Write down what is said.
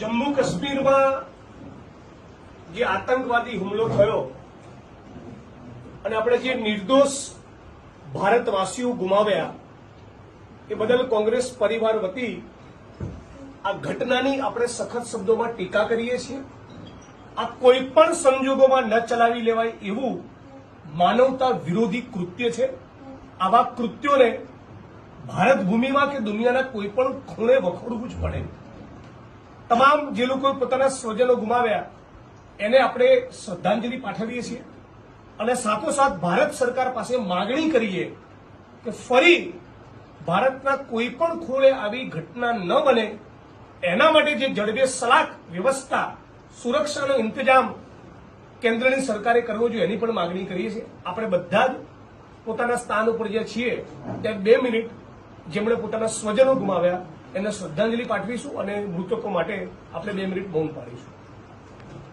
જમ્મુ કાશ્મીરમાં જે આતંકવાદી હુમલો થયો અને આપણે જે નિર્દોષ ભારતવાસીઓ ગુમાવ્યા, એ બદલ કોંગ્રેસ પરિવાર વતી આ ઘટનાની આપણે સખત શબ્દોમાં ટીકા કરીએ છીએ. આ કોઈ પણ સંજોગોમાં ન ચલાવી લેવાય એવું માનવતા વિરોધી કૃત્ય છે. આવા કૃત્યોને ભારત ભૂમિમાં કે દુનિયાના કોઈ પણ ખૂણે વખોડવું જ પડે. તમામ જે લોકો પોતાના સ્વજનો ગુમાવ્યા, એને આપણે શ્રદ્ધાંજલિ પાઠવીએ છીએ. અને સાથોસાથ ભારત સરકાર પાસે માગણી કરીએ કે ફરી ભારતના કોઈ પણ ખૂણે આવી ઘટના ન બને. એના માટે જે જડબે સલાક વ્યવસ્થા સુરક્ષાનો ઇંતજામ કેન્દ્રની સરકારે કરવો જોઈએ એની પણ માગણી કરીએ છીએ. આપણે બધા જ પોતાના સ્થાન ઉપર જે છીએ, ત્યાં બે મિનિટ જેમણે પોતાના સ્વજનો ગુમાવ્યા એને શ્રદ્ધાંજલિ પાઠવીશું અને મૃતકો માટે આપણે બે મિનિટ મૌન પાડીશું